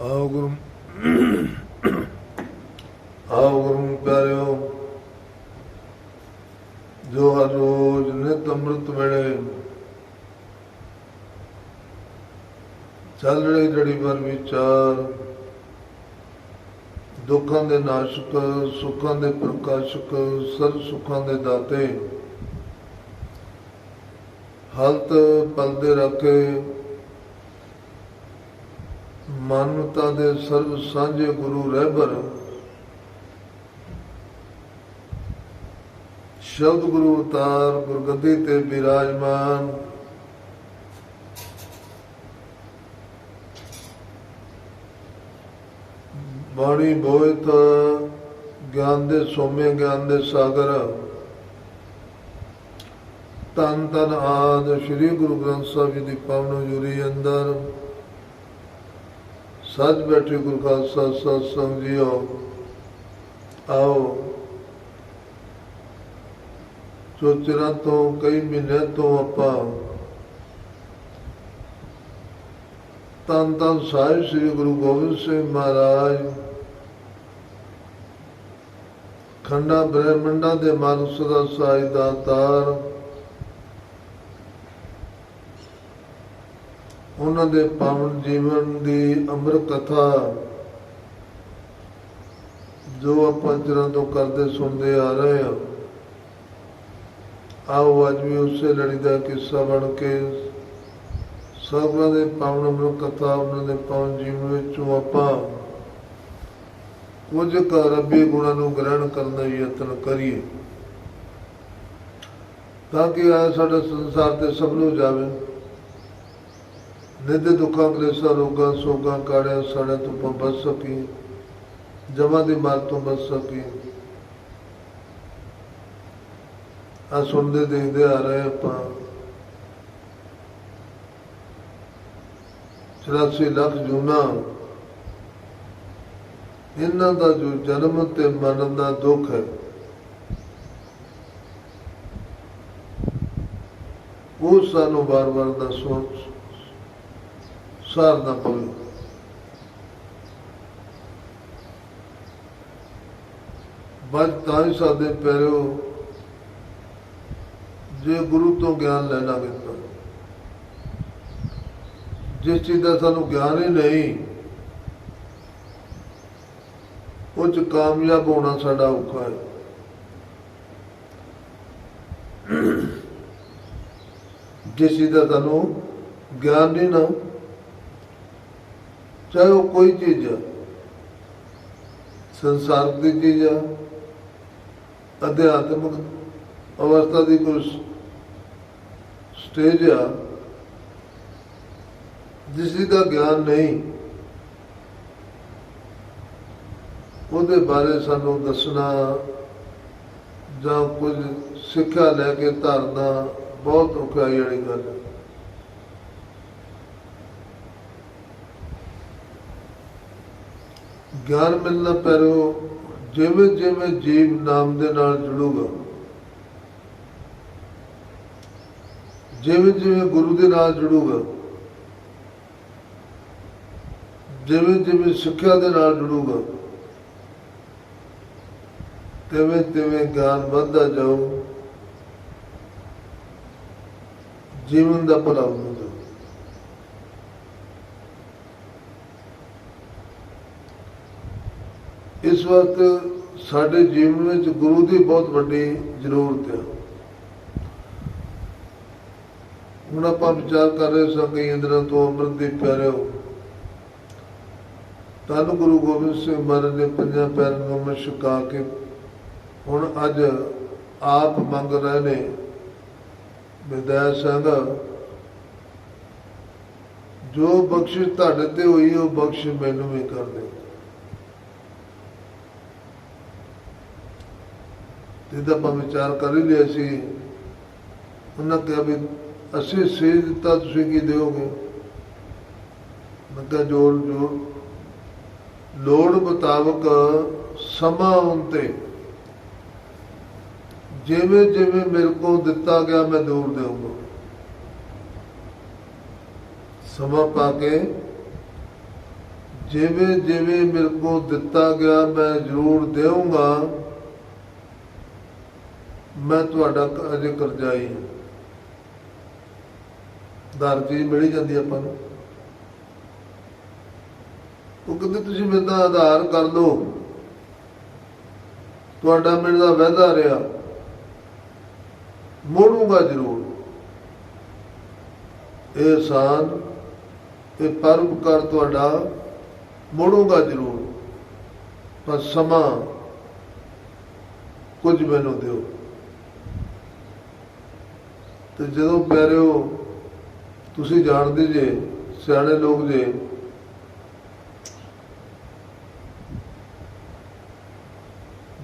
ਆਓ ਗੁਰੂ ਆਓ ਗੁਰੂ ਪਿਆਰਿਓ ਜੋ ਹਰ ਰੋਜ਼ ਨਿਤ ਅੰਮ੍ਰਿਤ ਵੇਲੇ ਚੱਲ ਰਹੀ ਜੜੀ ਪਰ ਵਿਚਾਰ ਦੁੱਖਾਂ ਦੇ ਨਾਸ਼ਕ ਸੁੱਖਾਂ ਦੇ ਪ੍ਰਕਾਸ਼ਕ ਸਰ ਸੁੱਖਾਂ ਦੇ ਦਾਤੇ ਹਲਤ ਪਲਦੇ ਰੱਖੇ ਮਾਨਵਤਾ ਦੇ ਸਰਬ ਸਾਂਝੇ ਗੁਰੂ ਰਹਿਬਰ ਸ਼ਬਦ ਗੁਰੂ ਅਵਤਾਰ ਗੁਰਗੱਦੀ ਤੇ ਬਿਰਾਜਮਾਨ। ਬਾਣੀ ਬੋਇਤ ਗਿਆਨ ਦੇ ਸੋਮੇ, ਗਿਆਨ ਦੇ ਸਾਗਰ। ਤਨ ਤਨ ਆਦ ਸ੍ਰੀ ਗੁਰੂ ਗ੍ਰੰਥ ਸਾਹਿਬ ਜੀ ਦੀ ਪਾਵਨ ਜੁਰੀ ਅੰਦਰ। ਸੱਜ ਬੈਠੇ ਗੁਰੂ ਖਾਲਸਾ ਸਤ ਸੰਗ ਆਓ। ਜੋ ਚਿਰਾਂ ਤੋਂ, ਕਈ ਮਹੀਨੇ ਤੋਂ ਆਪਾਂ ਤਨ ਤਨ ਸਾਹਿਬ ਸ੍ਰੀ ਗੁਰੂ ਗੋਬਿੰਦ ਸਿੰਘ ਮਹਾਰਾਜ, ਖੰਡਾ, ਬ੍ਰਹਮੰਡਾਂ ਦੇ ਮਾਨਸ ਦਾ ਸਾਈ ਦਾਤਾਰ ਉਹਨਾਂ ਦੇ ਪਾਵਨ ਜੀਵਨ ਦੀ ਅੰਮ੍ਰਿਤ ਕਥਾ ਜੋ ਆਪਾਂ ਚਿਰਾਂ ਤੋਂ ਕਰਦੇ, ਸੁਣਦੇ ਆ ਰਹੇ ਹਾਂ। ਆਓ ਅੱਜ ਵੀ ਉਸੇ ਲੜੀ ਦਾ ਕਿੱਸਾ ਬਣ ਕੇ ਸਭਨਾਂ ਦੇ ਪਾਵਨ ਅੰਮ੍ਰਿਤ ਕਥਾ, ਉਹਨਾਂ ਦੇ ਪਾਵਨ ਜੀਵਨ ਵਿੱਚੋਂ ਆਪਾਂ ਕੁਝ ਕੁ ਰੱਬੀ ਗੁਣਾਂ ਨੂੰ ਗ੍ਰਹਿਣ ਕਰਨ ਦਾ ਯਤਨ ਕਰੀਏ। ਤਾਂ ਕਿ ਆ ਸਾਡਾ ਸੰਸਾਰ ਤੇ ਸਭ ਨੂੰ ਜਾਵੇ। ਨਿਤ ਦੁੱਖਾਂ ਕਲੇਸ਼ਾਂ ਰੋਗਾਂ ਸੋਗਾਂ ਕਾੜਿਆਂ ਸਾੜਿਆਂ ਤੋਂ ਆਪਾਂ ਬਚ ਸਕੀਏ। ਜਮਾਂ ਦੀ ਮਾਰ ਤੋਂ ਬਚ ਸਕੀਏ। ਆ ਸੁਣਦੇ ਦੇਖਦੇ ਆ ਰਹੇ ਆਪਾਂ। 84 ਲੱਖ ਜੂਨਾ। ਇਹਨਾਂ ਦਾ ਜੋ ਜਨਮ ਤੇ ਮਰਨ ਦਾ ਦੁੱਖ ਹੈ, ਉਹ ਸਾਨੂੰ ਬਾਰ-ਬਾਰ ਦਾ ਸੋਚ ਸਾਰਨਾ ਪਵੇ ਬਸ ਤਾਂ ਹੀ ਸਾਡੇ ਪੈਰੋ ਜੇ ਗੁਰੂ ਤੋਂ ਗਿਆਨ ਲੈਣਾ ਲਾਂਗੇ ਤਾਂ ਜਿਸ ਚੀਜ਼ ਦਾ ਸਾਨੂੰ ਗਿਆਨ ਹੀ ਨਹੀਂ ਉਹ ਚ ਕਾਮਯਾਬ ਹੋਣਾ ਸਾਡਾ ਔਖਾ ਹੈ ਜਿਸ ਚੀਜ਼ ਦਾ ਤੁਹਾਨੂੰ ਗਿਆਨ ਨਹੀਂ ਨਾ ਚਾਹੇ ਉਹ ਕੋਈ ਚੀਜ਼ ਆ। ਸੰਸਾਰ ਦੀ ਚੀਜ਼ ਆ। ਅਧਿਆਤਮਿਕ ਅਵਸਥਾ ਦੀ ਕੋਈ ਸਟੇਜ ਆ। ਜਿਸ ਦਾ ਗਿਆਨ ਨਹੀਂ। ਉਹਦੇ ਬਾਰੇ ਸਾਨੂੰ ਦੱਸਣਾ ਜਾਂ ਕੁਝ ਸਿੱਖਿਆ ਲੈ ਕੇ ਧਰਨਾ ਬਹੁਤ ਔਖਾਈ ਵਾਲੀ ਗੱਲ ਹੈ ਗਿਆਨ ਮਿਲਣਾ ਪੈਰੋ, ਜਿਵੇਂ ਜਿਵੇਂ ਜੀਵ ਨਾਮ ਦੇ ਨਾਲ ਜੁੜੂਗਾ। ਜਿਵੇਂ ਜਿਵੇਂ ਗੁਰੂ ਦੇ ਨਾਲ ਜੁੜੂਗਾ, ਜਿਵੇਂ ਜਿਵੇਂ ਸਿੱਖਿਆ ਦੇ ਨਾਲ ਜੁੜੂਗਾ, ਤਿਵੇਂ ਤਿਵੇਂ ਗਿਆਨ ਵੱਧਦਾ ਜਾਊ, ਜੀਵਨ ਦਾ ਭਲਾ ਹੁੰਦਾ ਇਸ ਵਕਤ ਸਾਡੇ ਜੀਵਨ ਵਿੱਚ ਗੁਰੂ ਦੀ ਬਹੁਤ ਵੱਡੀ ਜ਼ਰੂਰਤ ਹੈ ਹੁਣ ਆਪਾਂ ਵਿਚਾਰ ਕਰ ਰਹੇ ਸਾਂ ਕਈ ਇੰਦਰਾਂ ਤੋਂ ਅੰਮ੍ਰਿਤ ਦੇ ਪਿਆਰਿਓ। ਤਨ ਗੁਰੂ ਗੋਬਿੰਦ ਸਿੰਘ ਮਹਾਰਾਜ ਨੇ ਪੰਜਾਂ ਪੈਰਾਂ ਨੂੰ ਮੈਂ ਛੁਕਾ ਕੇ ਹੁਣ ਅੱਜ ਆਪ ਮੰਗ ਰਹੇ ਨੇ। ਵਿਦਿਆ ਸਿੰਘ ਜੋ ਬਖਸ਼ਿਸ਼ ਤੁਹਾਡੇ ਤੇ ਹੋਈ, ਉਹ ਬਖਸ਼ ਮੈਨੂੰ ਵੀ ਕਰ ਦੇ। ਜਿਹਦਾ ਆਪਾਂ ਵਿਚਾਰ ਕਰ ਹੀ ਲਿਆ ਸੀ। ਉਹਨਾਂ ਕਿਹਾ ਵੀ ਅਸੀਂ ਸੇ ਦਿੱਤਾ, ਤੁਸੀਂ ਕੀ ਦਿਓਗੇ? ਮੈਂ ਕਿਹਾ ਜੋੜ ਜੋੜ ਲੋੜ ਮੁਤਾਬਕ ਸਮਾਂ ਉਨਤੇ ਜਿਵੇਂ ਜਿਵੇਂ ਮੇਰੇ ਕੋਲ ਦਿੱਤਾ ਗਿਆ, ਮੈਂ ਦੂਰ ਦੇਵਾਂਗਾ ਸਮਾਂ ਪਾ ਕੇ, ਜਿਵੇਂ ਜਿਵੇਂ ਮੇਰੇ ਕੋ ਦਿੱਤਾ ਗਿਆ, ਮੈਂ ਜ਼ਰੂਰ ਦੇਵਾਂਗਾ ਮੈਂ ਤੁਹਾਡਾ ਕ- ਅਜੇ ਕਰਜ਼ਾਈ ਹਾਂ ਦਰ ਚੀਜ਼ ਮਿਲ ਜਾਂਦੀ ਆਪਾਂ ਨੂੰ। ਉਹ ਕਹਿੰਦੇ ਤੁਸੀਂ ਮੇਰੇ ਦਾ ਆਧਾਰ ਕਰ ਲਓ। ਤੁਹਾਡਾ ਮੇਰੇ ਦਾ ਵਾਅਦਾ ਰਿਹਾ। ਮੋੜੂਗਾ ਜ਼ਰੂਰ। ਇਹ ਆਸਾਨ ਇਹ ਪਰਉਪਕਾਰ ਤੁਹਾਡਾ ਮੋੜੂਗਾ ਜ਼ਰੂਰ। ਪਰ ਸਮਾਂ ਕੁਝ ਮੈਨੂੰ ਦਿਓ। ਤੇ ਜਦੋਂ ਪਿਆਰਿਓ, ਤੁਸੀਂ ਜਾਣਦੇ ਜੇ, ਸਿਆਣੇ ਲੋਕ ਜੇ,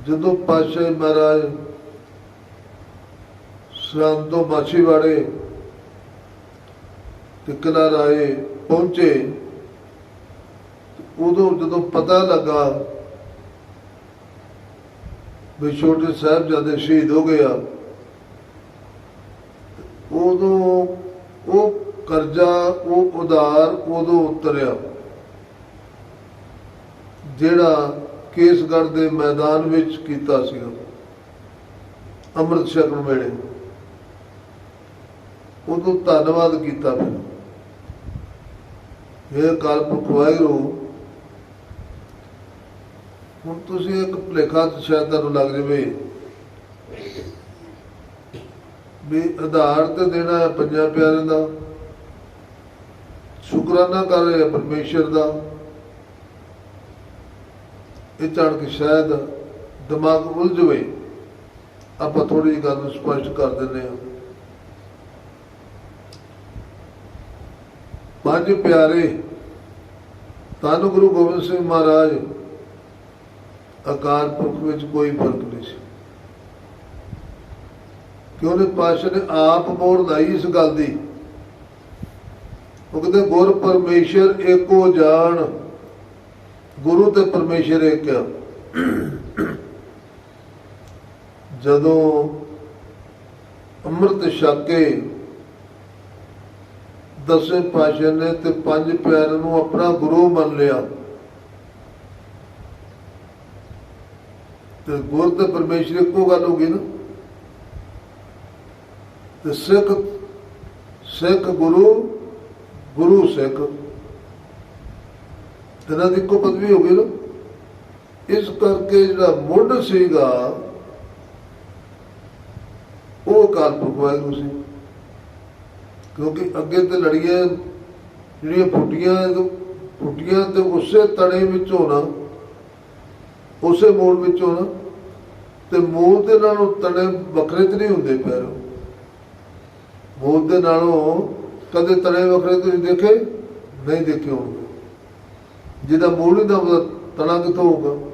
ਜਦੋਂ ਪਾਸ਼ਾ ਮਹਾਰਾਜ ਸਰਾਂ ਤੋਂ ਮਾਛੀਵਾੜੇ ਤੇ ਕਿਲਾ ਰਾਏ ਪਹੁੰਚੇ, ਉਦੋਂ ਜਦੋਂ ਪਤਾ ਲੱਗਾ ਵੀ ਛੋਟੇ ਸਾਹਿਬਜ਼ਾਦੇ ਸ਼ਹੀਦ ਹੋ ਗਿਆ ਉਦੋਂ ਉਹ ਕਰਜ਼ਾ, ਉਹ ਉਧਾਰ ਉਦੋਂ ਉਤਰਿਆ। ਜਿਹੜਾ ਕੇਸਗੜ੍ਹ ਦੇ ਮੈਦਾਨ ਵਿੱਚ ਕੀਤਾ ਸੀ ਅੰਮ੍ਰਿਤ ਛਕਣ ਵੇਲੇ। ਉਦੋਂ ਧੰਨਵਾਦ ਕੀਤਾ ਮੈਂ। ਇਹ ਕਲਪ ਵਾਹਿਗੁਰੂ, ਹੁਣ ਤੁਸੀਂ ਇੱਕ ਭੁਲੇਖਾ ਸ਼ਾਇਦ ਤੁਹਾਨੂੰ ਲੱਗ ਜਾਵੇ ਵੀ ਆਧਾਰ ਤੇ ਦੇਣਾ ਹੈ ਪੰਜਾਂ ਪਿਆਰਿਆਂ ਦਾ। ਸ਼ੁਕਰਾਨਾ ਕਰ ਰਿਹਾ ਪਰਮੇਸ਼ਰ ਦਾ। ਇਹ ਚੜ ਕੇ ਸ਼ਾਇਦ ਦਿਮਾਗ ਉਲਝਵੇ। ਆਪਾਂ ਥੋੜੀ ਜਿਹੀ ਗੱਲ ਨੂੰ ਸਪਸ਼ਟ ਕਰ ਦਿੰਦੇ ਹਾਂ। ਪੰਜ ਪਿਆਰੇ, ਧੰਨ ਗੁਰੂ ਗੋਬਿੰਦ ਸਿੰਘ ਮਹਾਰਾਜ, ਅਕਾਲ ਪੁਰਖ ਵਿੱਚ ਕੋਈ ਫ਼ਰਕ ਨਹੀਂ ਸੀ। ਕਿ ਉਹਨੇ ਪਾਸ਼ਾ ਨੇ ਆਪ ਮੋੜ ਲਾਈ ਇਸ ਗੱਲ ਦੀ? ਉਹ ਕਹਿੰਦੇ ਗੁਰ ਪਰਮੇਸ਼ਰ ਏਕੋ ਜਾਣ। ਗੁਰੂ ਤੇ ਪਰਮੇਸ਼ਰ ਇੱਕ ਆ। ਜਦੋਂ ਅੰਮ੍ਰਿਤ ਛਕ ਕੇ ਦਸਵੇਂ ਪਾਸ਼ਾ ਨੇ ਤੇ ਪੰਜ ਪਿਆਰ ਨੂੰ ਆਪਣਾ ਗੁਰੂ ਮੰਨ ਲਿਆ। ਤੇ ਗੁਰ ਤੇ ਪਰਮੇਸ਼ਰ ਇੱਕੋ ਗੱਲ ਹੋ ਗਈ ਨਾ। ਤੇ ਸਿੱਖ ਸਿੱਖ ਗੁਰੂ ਗੁਰੂ ਸਿੱਖ। ਤੇਰਾ ਦੀ ਇੱਕੋ ਪਦਵੀ ਹੋ ਗਈ ਨਾ। ਇਸ ਕਰਕੇ ਜਿਹੜਾ ਮੁੱਢ ਸੀਗਾ, ਉਹ ਕਾਲਪੁਰਖ ਵਾਹਿਗੁਰੂ ਸੀ। ਕਿਉਂਕਿ ਅੱਗੇ ਤੇ ਲੜੀਆਂ ਜਿਹੜੀਆਂ ਫੁੱਟੀਆਂ ਫੁੱਟੀਆਂ ਤੇ ਉਸੇ ਤਣੇ ਵਿੱਚ ਹੋਣਾ ਉਸੇ ਮੋੜ ਵਿੱਚ ਹੋਣਾ ਤੇ ਮੂਲ ਦੇ ਨਾਲੋਂ ਤਣੇ ਵੱਖਰੇ ਤੇ ਨਹੀਂ ਹੁੰਦੇ ਪੈਰੋਂ ਮੂਲ ਦੇ ਨਾਲੋਂ ਕਦੇ ਤਣੇ ਵੱਖਰੇ ਤੁਸੀਂ ਦੇਖੇ? ਨਹੀਂ ਦੇਖੇ ਹੋਣਗੇ। ਜਿਹਦਾ ਮੂਲ ਹੀ ਦਾ ਤਣਾ ਕਿੱਥੋਂ ਹੋਊਗਾ?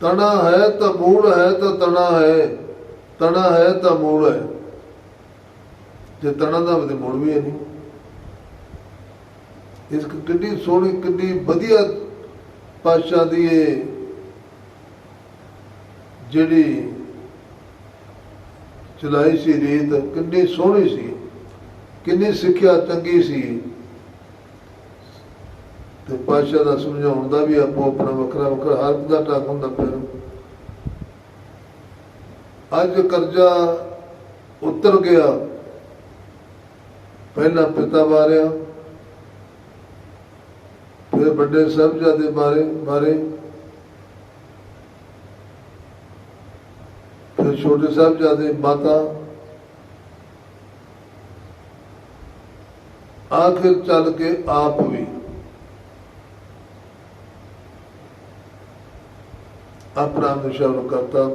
ਤਣਾ ਹੈ ਤਾਂ ਮੂਲ ਹੈ ਤਾਂ ਤਣਾ ਹੈ। ਤਣਾ ਹੈ ਤਾਂ ਮੂਲ ਹੈ। ਜੇ ਤਣਾ ਦਾ ਤੇ ਮੂਲ ਵੀ ਹੈ ਨਹੀਂ। ਇਸ ਕਿੰਨੀ ਸੋਹਣੀ ਕਿੰਨੀ ਵਧੀਆ ਪਾਸ਼ਾ ਦੀ ਇਹ ਜਿਹੜੀ ਚਲਾਈ ਸੀ ਰੀਤ, ਕਿੰਨੀ ਸੋਹਣੀ ਸੀ, ਕਿੰਨੀ ਸਿੱਖਿਆ ਚੰਗੀ ਸੀ। ਤੇ ਪਾਸ਼ਾ ਦਾ ਸਮਝਾਉਣ ਦਾ ਵੀ ਆਪੋ ਆਪਣਾ ਵੱਖਰਾ ਵੱਖਰਾ ਹਰ ਦਾ ਟਾਕ ਹੁੰਦਾ ਪਿਆ। ਅੱਜ ਕਰਜ਼ਾ ਉਤਰ ਗਿਆ। ਪਹਿਲਾਂ ਪਿਤਾ ਮਾਰਿਆ, ਫਿਰ ਵੱਡੇ ਸਾਹਿਬਜ਼ਾਦੇ ਮਾਰੇ ਮਾਰੇ। ਫਿਰ ਛੋਟੇ ਸਾਹਿਬਜ਼ਾਦੇ ਮਾਤਾ ਆਖਿਰ ਚੱਲ ਕੇ ਆਪ ਵੀ ਆਪਣਾ ਨਿਸ਼ਾਨ ਕਰਤਾ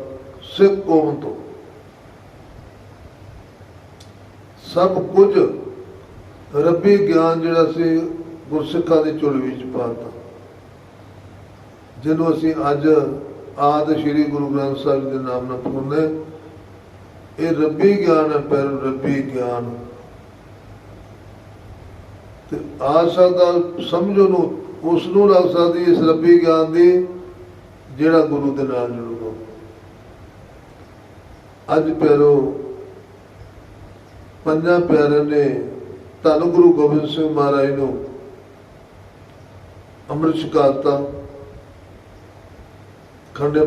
ਸਿੱਖ ਕੌਮ ਤੋਂ। ਸਭ ਕੁਝ ਰੱਬੀ ਗਿਆਨ ਜਿਹੜਾ ਸੀ ਗੁਰਸਿੱਖਾਂ ਦੀ ਝੋਲੀ ਚ ਪਾਤਾ ਜਿਹਨੂੰ ਅਸੀਂ ਅੱਜ ਆਦ ਸ੍ਰੀ ਗੁਰੂ ਗ੍ਰੰਥ ਸਾਹਿਬ ਦੇ ਨਾਮ ਨਾਲ ਪੁੰਨੇ ਇਹ ਰੱਬੀ ਗਿਆਨ ਹੈ, ਪਰ ਰੱਬੀ ਗਿਆਨ। ਤੇ ਆ ਸਕਦਾ ਸਮਝੋ ਨੂੰ, ਉਸ ਨੂੰ ਲੱਗ ਸਕਦੀ, ਇਸ ਰੱਬੀ ਗਿਆਨ ਦੀ, ਜਿਹੜਾ ਗੁਰੂ ਦੇ ਨਾਲ ਜੁੜੂਗਾ। ਅੱਜ ਪਿਆਰੋ, ਪੰਜਾਂ ਪਿਆਰਿਆਂ ਨੇ ਧੰਨ ਗੁਰੂ ਗੋਬਿੰਦ ਸਿੰਘ ਮਹਾਰਾਜ ਨੂੰ ਅੰਮ੍ਰਿਤ ਛਕਾਤਾ। ਖੰਡੇ